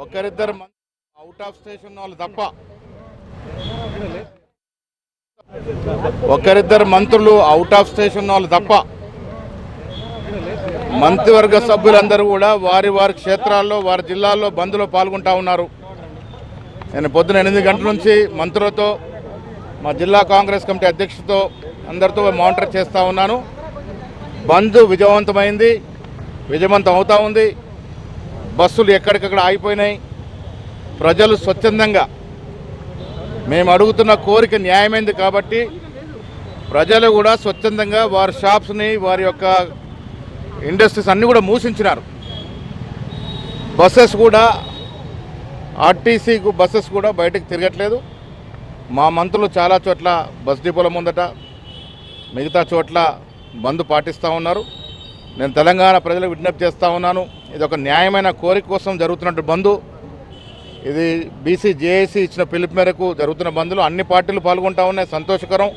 ఒకరిద్దరు మం- out of station వాళ్ళు తప్ప. ఒకరిద్దరు మంత్రులు అవుట్ ఆఫ్ స్టేషన్ వాళ్ళు తప్ప. మంత్రివర్గ సభ్యులందరూ కూడా వారి వారి క్షేత్రాల్లో వారి జిల్లాల్లో బంద్లో పాల్గొంటా ఉన్నారు. నేను పొద్దున ఎనిమిది గంటల నుంచి మంత్రులతో మా జిల్లా కాంగ్రెస్ కమిటీ అధ్యక్షుడితో అందరితో మానిటర్ చేస్తూ ఉన్నాను. బంద్ విజయవంతమైంది. విజయవంతం అవుతూ ఉంది. బస్సులు ఎక్కడికక్కడ ఆగిపోయినాయి. ప్రజలు స్వచ్ఛందంగా మేము అడుగుతున్న కోరిక న్యాయమైంది కాబట్టి ప్రజలు కూడా స్వచ్ఛందంగా వారి షాప్స్ని వారి యొక్క ఇండస్ట్రీస్ అన్నీ కూడా మూసించినారు. బస్సెస్ కూడా ఆర్టీసీకు బస్సెస్ కూడా బయటకు తిరగట్లేదు. మా మంత్రులు చాలా చోట్ల బస్ డిపోల ముందట మిగతా చోట్ల బంద్ పాటిస్తూ ఉన్నారు. నేను తెలంగాణ ప్రజలకు విజ్ఞప్తి చేస్తూ ఉన్నాను. ఇది ఒక న్యాయమైన కోరిక కోసం జరుగుతున్నట్టు బంధు ఇది బీసీ జేఏసీ ఇచ్చిన పిలుపు మేరకు జరుగుతున్న బంద్లో అన్ని పార్టీలు పాల్గొంటా ఉన్నాయి. సంతోషకరం.